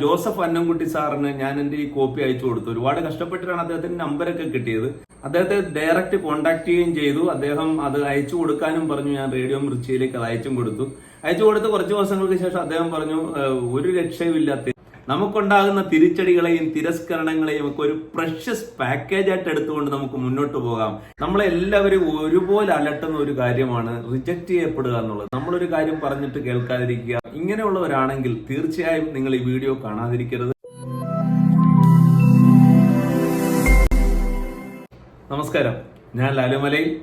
Joseph Annamkutty സാറിന് ഞാൻ എന്റെ ഈ കോപ്പി അയച്ചു കൊടുത്തു. ഒരുപാട് കഷ്ടപ്പെട്ടിട്ടാണ് അദ്ദേഹത്തിന്റെ നമ്പരൊക്കെ കിട്ടിയത്. അദ്ദേഹത്തെ ഡയറക്റ്റ് കോൺടാക്ട് ചെയ്യുകയും ചെയ്തു. അദ്ദേഹം അത് അയച്ചു കൊടുക്കാനും പറഞ്ഞു. ഞാൻ റേഡിയോ മിർച്ചിയിലേക്ക് അത് അയച്ചും കൊടുത്തു. അയച്ചു കൊടുത്ത് കുറച്ച് ദിവസങ്ങൾക്ക് ശേഷം അദ്ദേഹം പറഞ്ഞു "ഏഹ്, ഒരു രക്ഷയുമില്ലാത്ത നമുക്കുണ്ടാകുന്ന തിരിച്ചടികളെയും തിരസ്കരണങ്ങളെയും ഒക്കെ ഒരു പ്രഷ്യസ് പാക്കേജ് ആയിട്ട് എടുത്തുകൊണ്ട് നമുക്ക് മുന്നോട്ട് പോകാം. നമ്മളെല്ലാവരും ഒരുപോലെ അലട്ടുന്ന ഒരു കാര്യമാണ് റിജക്ട് ചെയ്യപ്പെടുക എന്നുള്ളത്. നമ്മളൊരു കാര്യം പറഞ്ഞിട്ട് കേൾക്കാതിരിക്കുക. ഇങ്ങനെയുള്ളവരാണെങ്കിൽ തീർച്ചയായും നിങ്ങൾ ഈ വീഡിയോ കാണാതിരിക്കരുത്. നമസ്കാരം. ഞാൻ ലാലുമലയിൽ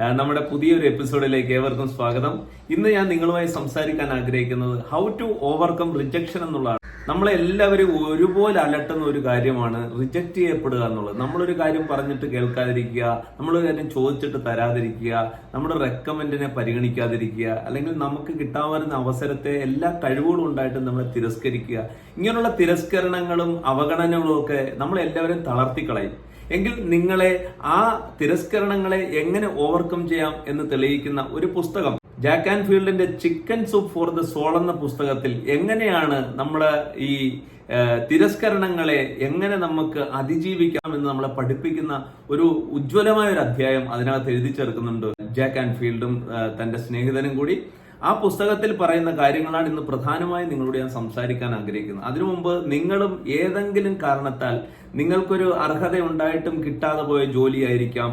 നമ്മുടെ പുതിയൊരു എപ്പിസോഡിലേക്ക് ഏവർക്കും സ്വാഗതം. ഇന്ന് ഞാൻ നിങ്ങളുമായി സംസാരിക്കാൻ ആഗ്രഹിക്കുന്നത് ഹൗ ടു ഓവർകം റിജക്ഷൻ എന്നുള്ളതാണ്. നമ്മളെ എല്ലാവരും ഒരുപോലെ അലട്ടുന്ന ഒരു കാര്യമാണ് റിജക്റ്റ് ചെയ്യപ്പെടുക എന്നുള്ളത്. നമ്മളൊരു കാര്യം പറഞ്ഞിട്ട് കേൾക്കാതിരിക്കുക നമ്മളൊരു കാര്യം ചോദിച്ചിട്ട് തരാതിരിക്കുക നമ്മുടെ റെക്കമെൻഡിനെ പരിഗണിക്കാതിരിക്കുക അല്ലെങ്കിൽ നമുക്ക് കിട്ടാൻ വരുന്ന അവസരത്തെ എല്ലാ കഴിവുകളും ഉണ്ടായിട്ടും നമ്മളെ തിരസ്കരിക്കുക. ഇങ്ങനെയുള്ള തിരസ്കരണങ്ങളും അവഗണനകളും ഒക്കെ നമ്മളെല്ലാവരും തളർത്തിക്കളയും. എങ്കിൽ നിങ്ങളെ ആ തിരസ്കരണങ്ങളെ എങ്ങനെ ഓവർകം ചെയ്യാം എന്ന് തെളിയിക്കുന്ന ഒരു പുസ്തകം ജാക്ക് ആൻഡ് ഫീൽഡിന്റെ chicken soup for the soul എന്ന പുസ്തകത്തിൽ എങ്ങനെയാണ് നമ്മൾ ഈ തിരസ്കരണങ്ങളെ എങ്ങനെ നമുക്ക് അതിജീവിക്കാം എന്ന് നമ്മളെ പഠിപ്പിക്കുന്ന ഒരു ഉജ്ജ്വലമായ ഒരു അധ്യായം അതിനകത്ത് എഴുതി ചേർക്കുന്നുണ്ട് ജാക്ക് ആൻഡ് ഫീൽഡും തന്റെ സ്നേഹിതനും കൂടി. ആ പുസ്തകത്തിൽ പറയുന്ന കാര്യങ്ങളാണ് ഇന്ന് പ്രധാനമായും നിങ്ങളോട് ഞാൻ സംസാരിക്കാൻ ആഗ്രഹിക്കുന്നത്. അതിനു മുമ്പ് നിങ്ങളും ഏതെങ്കിലും കാരണത്താൽ നിങ്ങൾക്കൊരു അർഹത ഉണ്ടായിട്ടും കിട്ടാതെ പോയ ജോലിയായിരിക്കാം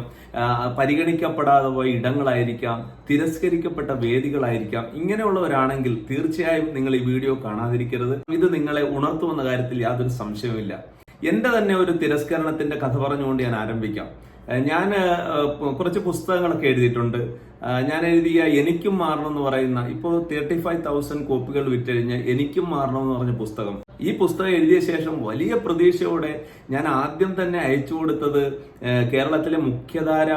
പരിഗണിക്കപ്പെടാതെ പോയ ഇടങ്ങളായിരിക്കാം തിരസ്കരിക്കപ്പെട്ട വേദികളായിരിക്കാം ഇങ്ങനെയുള്ളവരാണെങ്കിൽ തീർച്ചയായും നിങ്ങൾ ഈ വീഡിയോ കാണാതിരിക്കരുത്. ഇത് നിങ്ങളെ ഉണർത്തുമെന്ന കാര്യത്തിൽ യാതൊരു സംശയവുമില്ല. എന്റെ തന്നെ ഒരു തിരസ്കരണത്തിന്റെ കഥ പറഞ്ഞുകൊണ്ട് ഞാൻ ആരംഭിക്കാം. ഞാൻ കുറച്ച് പുസ്തകങ്ങളൊക്കെ എഴുതിയിട്ടുണ്ട്. ഞാൻ എഴുതിയ എനിക്കും മാറണം എന്ന് പറയുന്ന ഇപ്പോൾ തേർട്ടി ഫൈവ് തൗസൻഡ് കോപ്പികൾ വിറ്റഴിഞ്ഞ എനിക്കും മാറണം എന്ന് പറഞ്ഞ പുസ്തകം. ഈ പുസ്തകം എഴുതിയ ശേഷം വലിയ പ്രതീക്ഷയോടെ ഞാൻ ആദ്യം തന്നെ അയച്ചു കൊടുത്തത് കേരളത്തിലെ മുഖ്യധാര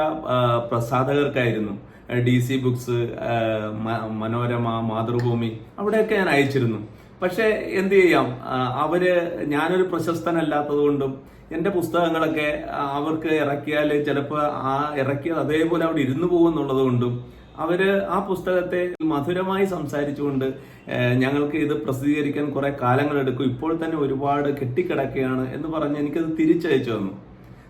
പ്രസാധകർക്കായിരുന്നു. D C Books Manorama Mathrubhumi അവിടെയൊക്കെ ഞാൻ അയച്ചിരുന്നു. പക്ഷേ എന്ത് ചെയ്യാം? അവർ ഞാനൊരു പ്രശസ്തനല്ലാത്തത് കൊണ്ടും എന്റെ പുസ്തകങ്ങളൊക്കെ അവർക്ക് ഇറക്കിയാൽ ചിലപ്പോൾ ആ ഇറക്കിയത് അതേപോലെ അവിടെ ഇരുന്നു പോകുന്നുള്ളത് കൊണ്ടും അവർ ആ പുസ്തകത്തെ മധുരമായി സംസാരിച്ചുകൊണ്ട് ഞങ്ങൾക്ക് ഇത് പ്രസിദ്ധീകരിക്കാൻ കുറെ കാലങ്ങളെടുക്കും ഇപ്പോൾ തന്നെ ഒരുപാട് കെട്ടിക്കിടക്കുകയാണ് എന്ന് പറഞ്ഞ് എനിക്കത് തിരിച്ചയച്ചു തന്നു.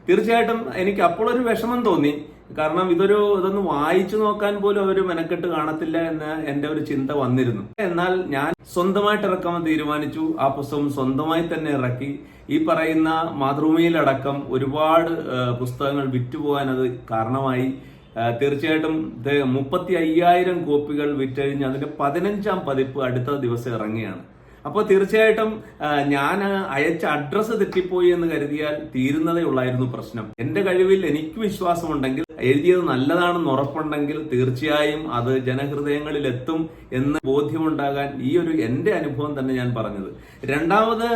തീർച്ചയായിട്ടും എനിക്ക് അപ്പോൾ ഒരു വിഷമം തോന്നി. കാരണം ഇതൊരു ഇതൊന്ന് വായിച്ചു നോക്കാൻ പോലും അവർ മെനക്കെട്ട് കാണത്തില്ല എന്ന് എന്റെ ഒരു ചിന്ത വന്നിരുന്നു. എന്നാൽ ഞാൻ സ്വന്തമായിട്ട് ഇറക്കാൻ തീരുമാനിച്ചു. ആ പുസ്തകം സ്വന്തമായി തന്നെ ഇറക്കി. ഈ പറയുന്ന മാതൃഭൂമിയിലടക്കം ഒരുപാട് പുസ്തകങ്ങൾ വിറ്റുപോകാൻ അത് കാരണമായി. തീർച്ചയായിട്ടും മുപ്പത്തി അയ്യായിരം കോപ്പികൾ വിറ്റഴിഞ്ഞ് അതിന്റെ പതിനഞ്ചാം പതിപ്പ് അടുത്ത ദിവസം ഇറങ്ങിയാണ് അപ്പോൾ തീർച്ചയായിട്ടും ഞാൻ അയച്ച അഡ്രസ്സ് തെറ്റിപ്പോയി എന്ന് കരുതിയാൽ തീരുന്നതേ ഉള്ളായിരുന്നു പ്രശ്നം. എന്റെ കഴിവിൽ എനിക്ക് വിശ്വാസമുണ്ടെങ്കിൽ എഴുതിയത് നല്ലതാണെന്ന് ഉറപ്പുണ്ടെങ്കിൽ തീർച്ചയായും അത് ജനഹൃദയങ്ങളിൽ എത്തും എന്ന് ബോധ്യമുണ്ടാകാൻ ഈ ഒരു എന്റെ അനുഭവം തന്നെ ഞാൻ പറഞ്ഞത്. രണ്ടാമത്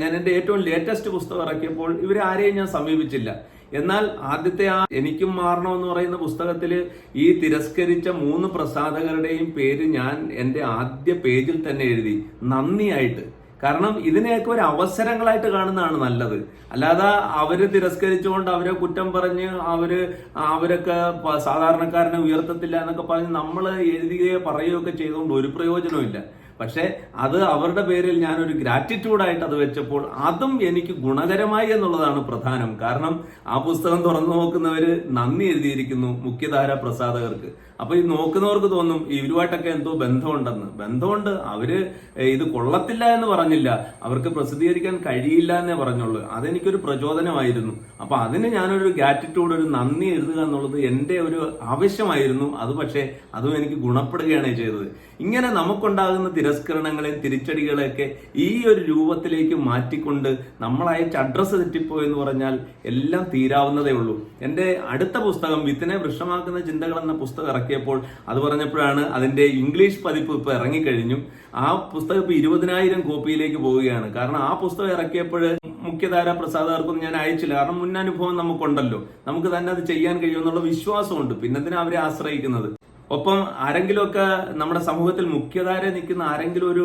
ഞാൻ എന്റെ ഏറ്റവും ലേറ്റസ്റ്റ് പുസ്തകം ഇറക്കിയപ്പോൾ ഇവരെ ആരെയും ഞാൻ സമീപിച്ചില്ല. എന്നാൽ ആദ്യത്തെ ആ എനിക്കും മാറണം എന്ന് പറയുന്ന പുസ്തകത്തിൽ ഈ തിരസ്കരിച്ച മൂന്ന് പ്രസാധകരുടെയും പേര് ഞാൻ എന്റെ ആദ്യ പേജിൽ തന്നെ എഴുതി. നന്ദിയായിട്ട്. കാരണം ഇതിനെയൊക്കെ ഒരു അവസരങ്ങളായിട്ട് കാണുന്നതാണ് നല്ലത്. അല്ലാതെ അവർ തിരസ്കരിച്ചുകൊണ്ട് അവരെ കുറ്റം പറഞ്ഞ് അവർ അവരൊക്കെ സാധാരണക്കാരനെ ഉയർത്തത്തില്ല എന്നൊക്കെ പറഞ്ഞ് നമ്മൾ എഴുതുകയോ പറയുകയോ ഒക്കെ ചെയ്തുകൊണ്ട് ഒരു പ്രയോജനവും പക്ഷെ അത് അവരുടെ പേരിൽ ഞാനൊരു ഗ്രാറ്റിറ്റ്യൂഡായിട്ട് അത് വെച്ചപ്പോൾ അതും എനിക്ക് ഗുണകരമായി എന്നുള്ളതാണ് പ്രധാനം. കാരണം ആ പുസ്തകം തുറന്നു നോക്കുന്നവര് നന്ദി എഴുതിയിരിക്കുന്നു മുഖ്യധാര പ്രസാധകർക്ക്. അപ്പൊ ഈ നോക്കുന്നവർക്ക് തോന്നും ഇവരുമായിട്ടൊക്കെ എന്തോ ബന്ധമുണ്ടെന്ന്. ബന്ധമുണ്ട് അവർ ഇത് കൊള്ളത്തില്ല എന്ന് പറഞ്ഞില്ല. അവർക്ക് പ്രസിദ്ധീകരിക്കാൻ കഴിയില്ല എന്നേ പറഞ്ഞുള്ളൂ. അതെനിക്കൊരു പ്രചോദനമായിരുന്നു. അപ്പൊ അതിന് ഞാനൊരു ഗ്രാറ്റിറ്റ്യൂഡ് ഒരു നന്ദി എഴുതുക എന്നുള്ളത് എന്റെ ഒരു ആവശ്യമായിരുന്നു. അത് പക്ഷേ അതും എനിക്ക് ഗുണപ്പെടുകയാണ് ചെയ്തത്. ഇങ്ങനെ നമുക്കുണ്ടാകുന്ന തിരസ്കരണങ്ങളെയും തിരിച്ചടികളെയൊക്കെ ഈ ഒരു രൂപത്തിലേക്ക് മാറ്റിക്കൊണ്ട് നമ്മൾ അഡ്രസ്സ് തെറ്റിപ്പോയെന്ന് പറഞ്ഞാൽ എല്ലാം തീരാവുന്നതേ ഉള്ളൂ. എന്റെ അടുത്ത പുസ്തകം വിത്തിനെ വൃക്ഷമാക്കുന്ന ചിന്തകൾ എന്ന പുസ്തകം ഇറക്കിയപ്പോൾ അത് പറഞ്ഞപ്പോഴാണ് അതിന്റെ ഇംഗ്ലീഷ് പതിപ്പ് ഇപ്പോൾ ഇറങ്ങിക്കഴിഞ്ഞു. ആ പുസ്തകം ഇപ്പോൾ ഇരുപതിനായിരം കോപ്പിയിലേക്ക് പോവുകയാണ്. കാരണം ആ പുസ്തകം ഇറക്കിയപ്പോൾ മുഖ്യധാര പ്രസാദകർക്കൊന്നും ഞാൻ അയച്ചില്ല. കാരണം മുൻ അനുഭവം നമുക്കുണ്ടല്ലോ. നമുക്ക് തന്നെ അത് ചെയ്യാൻ കഴിയുമെന്നുള്ള വിശ്വാസമുണ്ട്. പിന്നെന്തിനാ അവരെ ആശ്രയിക്കുന്നത്? ഒപ്പം ആരെങ്കിലുമൊക്കെ നമ്മുടെ സമൂഹത്തിൽ മുഖ്യധാര നിൽക്കുന്ന ആരെങ്കിലും ഒരു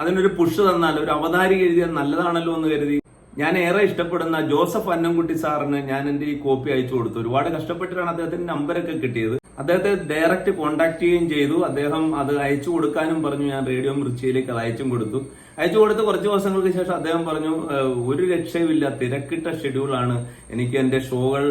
അതിനൊരു പുഷ് തന്നാൽ ഒരു അവതാരി എഴുതിയാൽ നല്ലതാണല്ലോ എന്ന് കരുതി. ഞാൻ ഏറെ ഇഷ്ടപ്പെടുന്ന ജോസഫ് അന്നംകുട്ടി സാറിന് ഞാൻ എന്റെ ഈ കോപ്പി അയച്ചു കൊടുത്തു. ഒരുപാട് കഷ്ടപ്പെട്ടിട്ടാണ് അദ്ദേഹത്തിന്റെ നമ്പരൊക്കെ കിട്ടിയത്. അദ്ദേഹത്തെ ഡയറക്റ്റ് കോണ്ടാക്ട് ചെയ്യുകയും ചെയ്തു. അദ്ദേഹം അത് അയച്ചു കൊടുക്കാനും പറഞ്ഞു. ഞാൻ റേഡിയോ മിർച്ചിയിലേക്ക് അത് അയച്ചും കൊടുത്തു. അയച്ചു കൊടുത്ത് കുറച്ച് ദിവസങ്ങൾക്ക് ശേഷം അദ്ദേഹം പറഞ്ഞു ഒരു രക്ഷയുമില്ല. തിരക്കിട്ട ഷെഡ്യൂളാണ് എനിക്ക് എന്റെ ഷോകൾ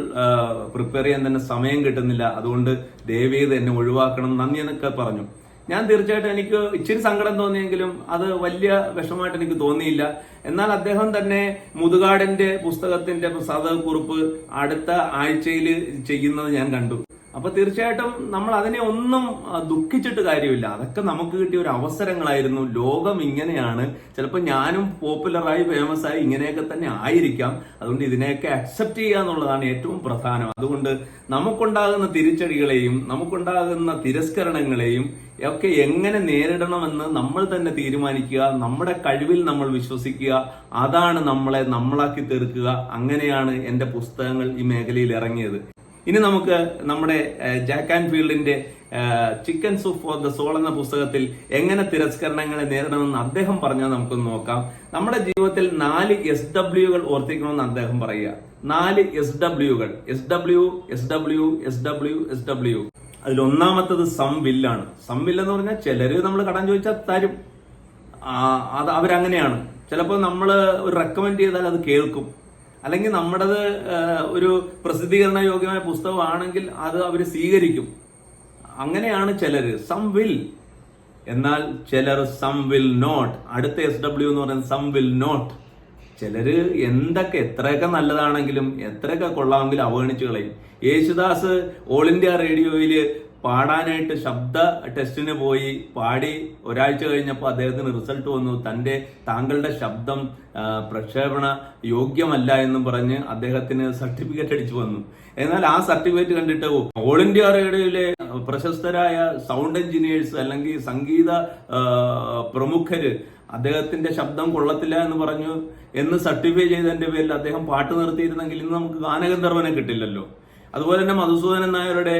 പ്രിപ്പയർ ചെയ്യാൻ തന്നെ സമയം കിട്ടുന്നില്ല. അതുകൊണ്ട് ദയവീത് എന്നെ ഒഴിവാക്കണം. നന്ദി എന്നൊക്കെ പറഞ്ഞു. ഞാൻ തീർച്ചയായിട്ടും എനിക്ക് ഇച്ചിരി സങ്കടം തോന്നിയെങ്കിലും അത് വലിയ വിഷമമായിട്ട് എനിക്ക് തോന്നിയില്ല. എന്നാൽ അദ്ദേഹം തന്നെ മുതുകാടിന്റെ പുസ്തകത്തിന്റെ പ്രസാദകുറിപ്പ് അടുത്ത ആഴ്ചയിൽ ചെയ്യുന്നത് ഞാൻ കണ്ടു. അപ്പൊ തീർച്ചയായിട്ടും നമ്മൾ അതിനെ ഒന്നും ദുഃഖിച്ചിട്ട് കാര്യമില്ല. അതൊക്കെ നമുക്ക് കിട്ടിയ ഒരു അവസരങ്ങളായിരുന്നു. ലോകം ഇങ്ങനെയാണ്. ചിലപ്പോൾ ഞാനും പോപ്പുലറായി ഫേമസ് ആയി ഇങ്ങനെയൊക്കെ തന്നെ ആയിരിക്കാം. അതുകൊണ്ട് ഇതിനെയൊക്കെ അക്സെപ്റ്റ് ചെയ്യുക എന്നുള്ളതാണ് ഏറ്റവും പ്രധാനം. അതുകൊണ്ട് നമുക്കുണ്ടാകുന്ന തിരിച്ചടികളെയും നമുക്കുണ്ടാകുന്ന തിരസ്കരണങ്ങളെയും ഒക്കെ എങ്ങനെ നേരിടണമെന്ന് നമ്മൾ തന്നെ തീരുമാനിക്കുക നമ്മുടെ കഴിവിൽ നമ്മൾ വിശ്വസിക്കുക അതാണ് നമ്മളെ നമ്മളാക്കി തീർക്കുക. അങ്ങനെയാണ് എന്റെ പുസ്തകങ്ങൾ ഈ മേഖലയിൽ ഇറങ്ങിയത്. ഇനി നമുക്ക് നമ്മുടെ ജാക്ക് ആൻഡ് ഫീൽഡിന്റെ chicken soup for the soul എന്ന പുസ്തകത്തിൽ എങ്ങനെ തിരസ്കരണങ്ങളെ നേരിടണമെന്ന് അദ്ദേഹം പറഞ്ഞാൽ നമുക്ക് നോക്കാം. നമ്മുടെ ജീവിതത്തിൽ നാല് എസ് ഡബ്ല്യുകൾ ഓർത്തിക്കണമെന്ന് അദ്ദേഹം പറയുക. നാല് S ഡബ്ല്യുകൾ S W S W S W S W അതിൽ ഒന്നാമത്തത് സംവില്ലാണ് സംവില്ല എന്ന് പറഞ്ഞാൽ ചിലര് നമ്മൾ കടം ചോദിച്ചാൽ തരും. അത് അവരങ്ങനെയാണ്. ചിലപ്പോൾ നമ്മൾ ഒരു റെക്കമെൻഡ് ചെയ്താൽ അത് കേൾക്കും. അല്ലെങ്കിൽ നമ്മുടേത് ഒരു പ്രസിദ്ധീകരണ യോഗ്യമായ പുസ്തകമാണെങ്കിൽ അത് അവർ സ്വീകരിക്കും. അങ്ങനെയാണ് ചിലർ സം വിൽ എന്നാൽ ചിലർ സം വിൽ നോട്ട് അടുത്ത എസ് ഡബ്ല്യു എന്ന് പറയുന്നത് സം വിൽ നോട്ട് ചിലർ എന്തൊക്കെ എത്രയൊക്കെ നല്ലതാണെങ്കിലും എത്രയൊക്കെ കൊള്ളാമെങ്കിലും അവഗണിച്ചു കളയും. യേശുദാസ് ഓൾ ഇന്ത്യ റേഡിയോയിൽ പാടാനായിട്ട് ശബ്ദ ടെസ്റ്റിന് പോയി പാടി ഒരാഴ്ച കഴിഞ്ഞപ്പോൾ അദ്ദേഹത്തിന് റിസൾട്ട് വന്നു. തന്റെ താങ്കളുടെ ശബ്ദം പ്രക്ഷേപണ യോഗ്യമല്ല എന്നും പറഞ്ഞ് അദ്ദേഹത്തിന് സർട്ടിഫിക്കറ്റ് അടിച്ചു വന്നു. എന്നാൽ ആ സർട്ടിഫിക്കറ്റ് കണ്ടിട്ട് ഓൾ ഇന്ത്യ റേഡിയോയിലെ പ്രശസ്തരായ സൗണ്ട് എഞ്ചിനീയേഴ്സ് അല്ലെങ്കിൽ സംഗീത പ്രമുഖര് അദ്ദേഹത്തിന്റെ ശബ്ദം കൊള്ളത്തില്ല എന്ന് പറഞ്ഞു. എന്ന് സർട്ടിഫൈ ചെയ്തതിന്റെ പേരിൽ അദ്ദേഹം പാട്ട് നിർത്തിയിരുന്നെങ്കിൽ ഇന്ന് നമുക്ക് ഗാനഗന്ധർവനെ കിട്ടില്ലല്ലോ. അതുപോലെ തന്നെ മധുസൂദനൻ നായരുടെ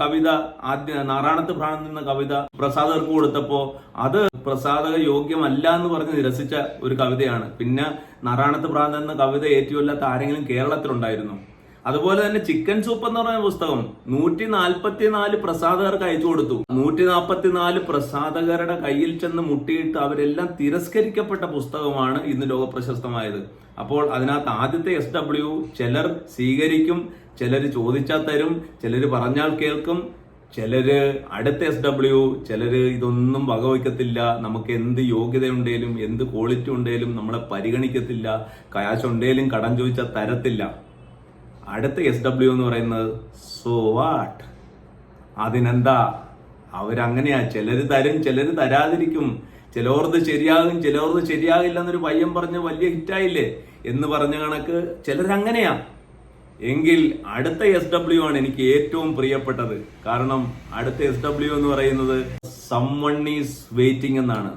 കവിത ആദ്യ നാറാണത്ത് പ്രാണൻ എന്ന കവിത പ്രസാദകർക്ക് കൊടുത്തപ്പോൾ അത് പ്രസാദക യോഗ്യമല്ല എന്ന് പറഞ്ഞ് നിരസിച്ച ഒരു കവിതയാണ്. പിന്നെ നാറാണത്ത് പ്രാന്തം എന്ന കവിത ഏറ്റുമല്ലാത്ത ആരെങ്കിലും കേരളത്തിലുണ്ടായിരുന്നു. അതുപോലെ തന്നെ ചിക്കൻ സൂപ്പ് എന്ന് പറയുന്ന പുസ്തകം നൂറ്റി നാൽപ്പത്തി നാല് പ്രസാദകർക്ക് അയച്ചു കൊടുത്തു. നൂറ്റി നാൽപ്പത്തി നാല് പ്രസാദകരുടെ കയ്യിൽ ചെന്ന് മുട്ടിയിട്ട് അവരെല്ലാം തിരസ്കരിക്കപ്പെട്ട പുസ്തകമാണ് ഇന്ന് ലോകപ്രശസ്തമായത്. അപ്പോൾ അതിനകത്ത് ആദ്യത്തെ എസ് ഡബ്ല്യു ചിലർ സ്വീകരിക്കും ചിലർ ചോദിച്ചാൽ തരും ചിലർ പറഞ്ഞാൽ കേൾക്കും. ചിലര് അടുത്ത എസ് ഡബ്ല്യു ചിലര് ഇതൊന്നും വകവയ്ക്കത്തില്ല. നമുക്ക് എന്ത് യോഗ്യത ഉണ്ടെങ്കിലും എന്ത് ക്വാളിറ്റി ഉണ്ടേലും നമ്മളെ പരിഗണിക്കത്തില്ല. കാശുണ്ടേലും കടം ചോദിച്ചാൽ തരത്തില്ല. അടുത്ത എസ് ഡബ്ല്യു എന്ന് പറയുന്നത് സോ വാട്ട് അതിനെന്താ? അവരങ്ങനെയാ. ചിലര് തരും ചിലര് തരാതിരിക്കും. ചിലവർത് ശരിയാകും ചിലവർത് ശരിയാകില്ല എന്നൊരു പയ്യൻ പറഞ്ഞ് വലിയ ഹിറ്റായില്ലേ എന്ന് പറഞ്ഞ കണക്ക് ചിലരങ്ങനെയാ. എങ്കിൽ അടുത്ത എസ് ഡബ്ല്യു ആണ് എനിക്ക് ഏറ്റവും പ്രിയപ്പെട്ടത്. കാരണം അടുത്ത എസ് ഡബ്ല്യു എന്ന് പറയുന്നത് സമ്മൺ ഈസ് വെയിറ്റിംഗ് എന്നാണ്.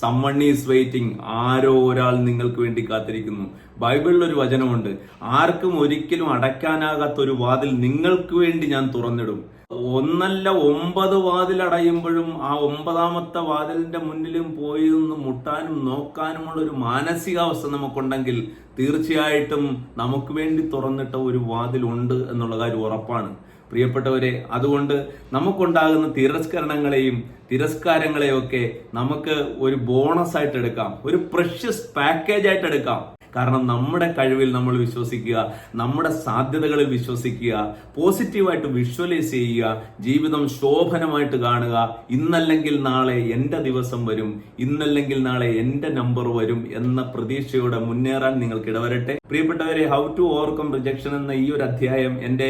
സമ്മൺ ഈസ് വെയിറ്റിംഗ് ആരോ ഒരാൾ നിങ്ങൾക്ക് വേണ്ടി കാത്തിരിക്കുന്നു. ബൈബിളിൽ ഒരു വചനമുണ്ട്. ആർക്കും ഒരിക്കലും അടയ്ക്കാനാകാത്ത ഒരു വാതിൽ നിങ്ങൾക്ക് വേണ്ടി ഞാൻ തുറന്നിടും. ഒന്നല്ല ഒമ്പത് വാതിലടയുമ്പോഴും ആ ഒമ്പതാമത്തെ വാതിലിന്റെ മുന്നിലും പോയി നിന്ന് മുട്ടാനും നോക്കാനുമുള്ള ഒരു മാനസികാവസ്ഥ നമുക്കുണ്ടെങ്കിൽ തീർച്ചയായിട്ടും നമുക്ക് വേണ്ടി തുറന്നിട്ട ഒരു വാതിലുണ്ട് എന്നുള്ള കാര്യം ഉറപ്പാണ്. പ്രിയപ്പെട്ടവരെ അതുകൊണ്ട് നമുക്കുണ്ടാകുന്ന തിരസ്കരണങ്ങളെയും തിരസ്കാരങ്ങളെയും ഒക്കെ നമുക്ക് ഒരു ബോണസ് ആയിട്ട് എടുക്കാം ഒരു പ്രഷ്യസ് പാക്കേജ് ആയിട്ട് എടുക്കാം കാരണം നമ്മുടെ കഴിവിൽ നമ്മൾ വിശ്വസിക്കുക നമ്മുടെ സാധ്യതകളിൽ വിശ്വസിക്കുക പോസിറ്റീവായിട്ട് വിഷ്വലൈസ് ചെയ്യുക ജീവിതം ശോഭനമായിട്ട് കാണുക. ഇന്നല്ലെങ്കിൽ നാളെ എന്റെ ദിവസം വരും ഇന്നല്ലെങ്കിൽ നാളെ എന്റെ നമ്പർ വരും എന്ന പ്രതീക്ഷയോടെ മുന്നേറാൻ നിങ്ങൾക്ക് ഇടവരട്ടെ. പ്രിയപ്പെട്ടവരെ ഹൗ ടു ഓവർകം റിജക്ഷൻ എന്ന ഈ ഒരു അധ്യായം എന്റെ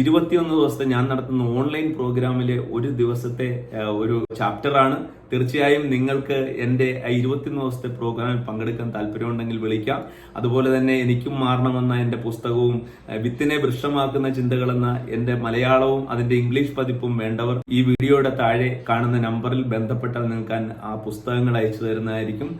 ഇരുപത്തിയൊന്ന് ദിവസത്തെ ഞാൻ നടത്തുന്ന ഓൺലൈൻ പ്രോഗ്രാമിലെ ഒരു ദിവസത്തെ ഒരു ചാപ്റ്ററാണ് തീർച്ചയായും നിങ്ങൾക്ക് എന്റെ ഇരുപത്തിയൊന്ന് ദിവസത്തെ പ്രോഗ്രാമിൽ പങ്കെടുക്കാൻ താല്പര്യമുണ്ടെങ്കിൽ വിളിക്കാം അതുപോലെ തന്നെ എനിക്കും മാറണമെന്ന എന്റെ പുസ്തകവും വിത്തിനെ വൃക്ഷമാക്കുന്ന ചിന്തകളെന്ന എന്റെ മലയാളവും അതിന്റെ ഇംഗ്ലീഷ് പതിപ്പും വേണ്ടവർ ഈ വീഡിയോയുടെ താഴെ കാണുന്ന നമ്പറിൽ ബന്ധപ്പെട്ടാൽ നിങ്ങൾക്ക് ആ പുസ്തകങ്ങൾ അയച്ചു തരുന്നതായിരിക്കും.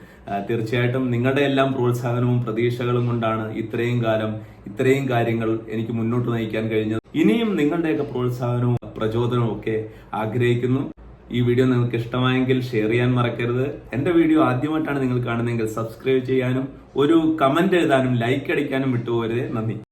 തീർച്ചയായിട്ടും നിങ്ങളുടെ എല്ലാം പ്രോത്സാഹനവും പ്രതീക്ഷകളും കൊണ്ടാണ് ഇത്രയും കാലം ഇത്രയും കാര്യങ്ങൾ എനിക്ക് മുന്നോട്ട് നയിക്കാൻ കഴിഞ്ഞത്. ഇനിയും നിങ്ങളുടെയൊക്കെ പ്രോത്സാഹനവും പ്രചോദനവും ഒക്കെ ആഗ്രഹിക്കുന്നു. ഈ വീഡിയോ നിങ്ങൾക്ക് ഇഷ്ടമായെങ്കിൽ ഷെയർ ചെയ്യാൻ മറക്കരുത്. എന്റെ വീഡിയോ ആദ്യമായിട്ടാണ് നിങ്ങൾ കാണുന്നതെങ്കിൽ സബ്സ്ക്രൈബ് ചെയ്യാനും ഒരു കമന്റ് എഴുതാനും ലൈക്ക് അടിക്കാനും വിട്ടുപോകരുത്. നന്ദി.